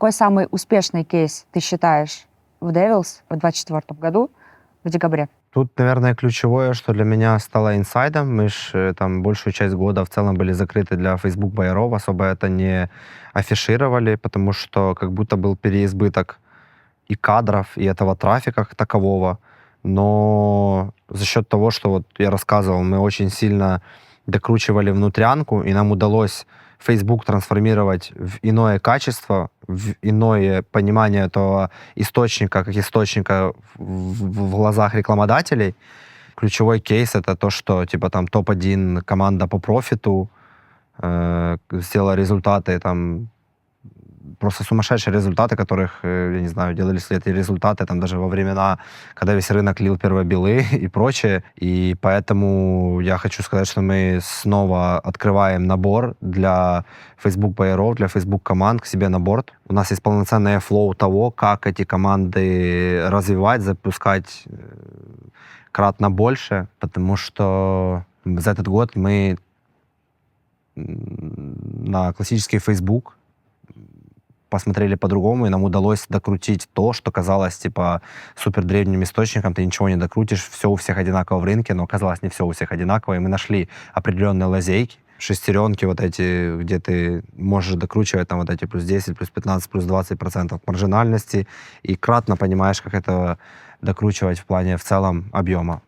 Какой самый успешный кейс ты считаешь в Devils в 2024 году в декабре? Тут, наверное, ключевое, что для меня стало инсайдом. Мы ж э, там большую часть года в целом были закрыты для Facebook байеров, особо это не афишировали, потому что как будто был переизбыток и кадров, и этого трафика как такового. Но за счет того, что вот я рассказывал, мы очень сильно докручивали внутрянку, и нам удалось Facebook трансформировать в иное качество, в иное понимание этого источника, как источника в, в- глазах рекламодателей. Ключевой кейс это то, что типа там топ-1 команда по профиту э, сделала результаты там просто сумасшедшие результаты, которых, э, я не знаю, делались ли эти результаты там даже во времена, когда весь рынок лил первобелы и прочее. И поэтому я хочу сказать, что мы снова открываем набор для Facebook байеров, для Facebook команд к себе на борт. У нас есть полноценное флоу того, как эти команды развивать, запускать э, кратно больше, потому что за этот год мы на классический Facebook посмотрели по-другому, и нам удалось докрутить то, что казалось, типа, супер древним источником, ты ничего не докрутишь, все у всех одинаково в рынке, но оказалось, не все у всех одинаково, и мы нашли определенные лазейки, шестеренки вот эти, где ты можешь докручивать там вот эти плюс 10, плюс 15, плюс 20 процентов маржинальности, и кратно понимаешь, как это докручивать в плане в целом объема.